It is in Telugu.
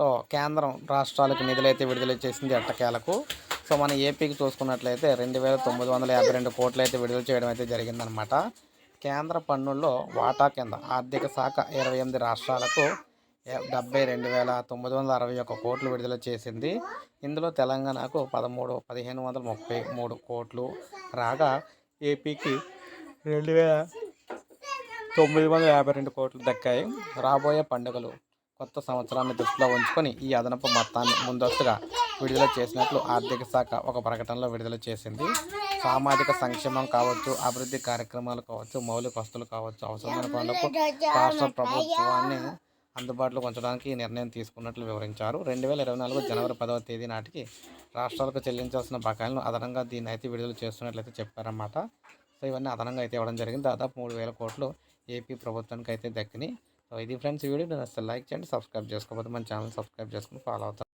సో కేంద్రం రాష్ట్రాలకు నిధులైతే విడుదల చేసింది ఎట్టకేలకు సో మన ఏపీకి చూసుకున్నట్లయితే రెండు వేల తొమ్మిది వందల యాభై రెండు కోట్లు అయితే విడుదల చేయడం అయితే జరిగిందనమాట కేంద్ర పన్నుల్లో వాటా కింద ఆర్థిక శాఖ ఇరవై ఎనిమిది రాష్ట్రాలకు డెబ్బై రెండు వేల తొమ్మిది వందల అరవై ఒక్క కోట్లు విడుదల చేసింది. ఇందులో తెలంగాణకు పదమూడు పదిహేను వందల ముప్పై మూడు కోట్లు రాగా ఏపీకి రెండు వేల తొమ్మిది వందల యాభై రెండు కోట్లు దక్కాయి. రాబోయే పండుగలు కొత్త సంవత్సరాన్ని దృష్టిలో ఉంచుకొని ఈ అదనపు మొత్తాన్ని ముందస్తుగా విడుదల చేసినట్లు ఆర్థిక శాఖ ఒక ప్రకటనలో విడుదల చేసింది. సామాజిక సంక్షేమం కావచ్చు అభివృద్ధి కార్యక్రమాలు కావచ్చు మౌలిక వస్తువులు కావచ్చు అవసరమైన పనులకు రాష్ట్ర ప్రభుత్వాన్ని అందుబాటులోకి ఉంచడానికి ఈ నిర్ణయం తీసుకున్నట్లు వివరించారు. రెండు వేల ఇరవై నాలుగు జనవరి పదవ తేదీ నాటికి రాష్ట్రాలకు చెల్లించాల్సిన బకాయిలను అదనంగా దీన్ని అయితే విడుదల చేస్తున్నట్లయితే చెప్పారన్నమాట. సో ఇవన్నీ అదనంగా అయితే ఇవ్వడం జరిగింది. దాదాపు మూడు వేల కోట్లు ఏపీ ప్రభుత్వానికి అయితే దక్కినాయి. సో ఇది ఫ్రెండ్స్ వీడియో నేను అసలు లైక్ చేయండి సబ్స్క్రైబ్ చేసుకోకపోతే మన ఛానల్ సబ్స్క్రైబ్ చేసుకుని ఫాలో అవుతాను